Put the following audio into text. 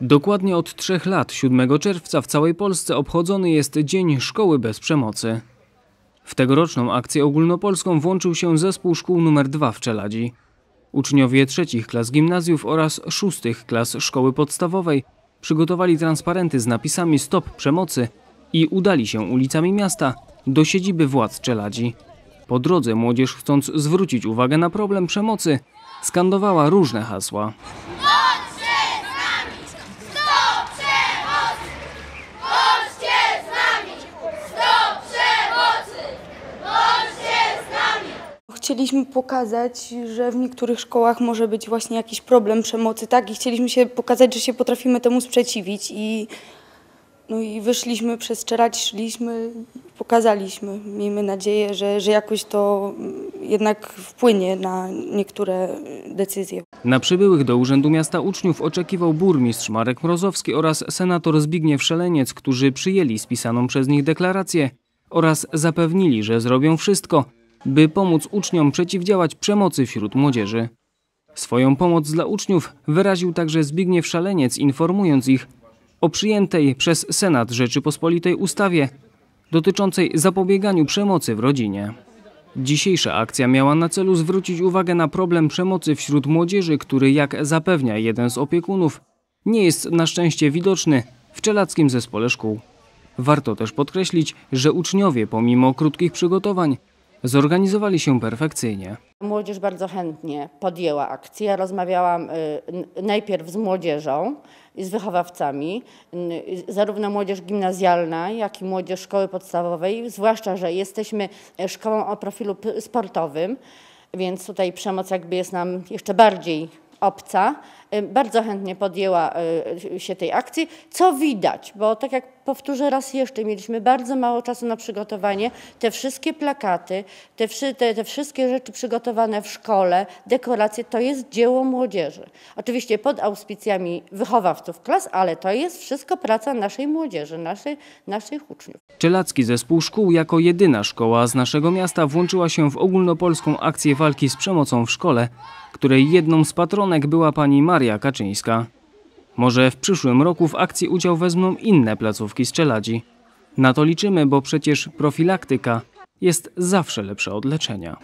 Dokładnie od trzech lat, 7 czerwca w całej Polsce obchodzony jest Dzień Szkoły bez Przemocy. W tegoroczną akcję ogólnopolską włączył się zespół szkół nr 2 w Czeladzi. Uczniowie trzecich klas gimnazjów oraz szóstych klas szkoły podstawowej przygotowali transparenty z napisami Stop Przemocy i udali się ulicami miasta do siedziby władz Czeladzi. Po drodze młodzież, chcąc zwrócić uwagę na problem przemocy, skandowała różne hasła. Chcieliśmy pokazać, że w niektórych szkołach może być właśnie jakiś problem przemocy, tak? I chcieliśmy się pokazać, że się potrafimy temu sprzeciwić i no i wyszliśmy przez Czerać, szliśmy, pokazaliśmy. Miejmy nadzieję, że, że jakoś to jednak wpłynie na niektóre decyzje. Na przybyłych do Urzędu Miasta uczniów oczekiwał burmistrz Marek Mrozowski oraz senator Zbigniew Szeleniec, którzy przyjęli spisaną przez nich deklarację oraz zapewnili, że zrobią wszystko, by pomóc uczniom przeciwdziałać przemocy wśród młodzieży. Swoją pomoc dla uczniów wyraził także Zbigniew Szaleniec, informując ich o przyjętej przez Senat Rzeczypospolitej ustawie dotyczącej zapobieganiu przemocy w rodzinie. Dzisiejsza akcja miała na celu zwrócić uwagę na problem przemocy wśród młodzieży, który, jak zapewnia jeden z opiekunów, nie jest na szczęście widoczny w czelackim zespole szkół. Warto też podkreślić, że uczniowie, pomimo krótkich przygotowań, zorganizowali się perfekcyjnie. Młodzież bardzo chętnie podjęła akcję. Ja rozmawiałam y, najpierw z młodzieżą i z wychowawcami, zarówno młodzież gimnazjalna, jak i młodzież szkoły podstawowej, zwłaszcza, że jesteśmy e, szkołą o profilu sportowym, więc tutaj przemoc jakby jest nam jeszcze bardziej obca. Y, Bardzo chętnie podjęła y, się tej akcji, co widać, bo tak jak powtórzę raz jeszcze, mieliśmy bardzo mało czasu na przygotowanie. Te wszystkie plakaty, te, te, te wszystkie rzeczy przygotowane w szkole, dekoracje, to jest dzieło młodzieży. Oczywiście pod auspicjami wychowawców klas, ale to jest wszystko praca naszej młodzieży, naszej, naszych uczniów. Czelacki zespół szkół jako jedyna szkoła z naszego miasta włączyła się w ogólnopolską akcję walki z przemocą w szkole, której jedną z patronek była pani Maria Kaczyńska. Może w przyszłym roku w akcji udział wezmą inne placówki z Czeladzi. Na to liczymy, bo przecież profilaktyka jest zawsze lepsza od leczenia.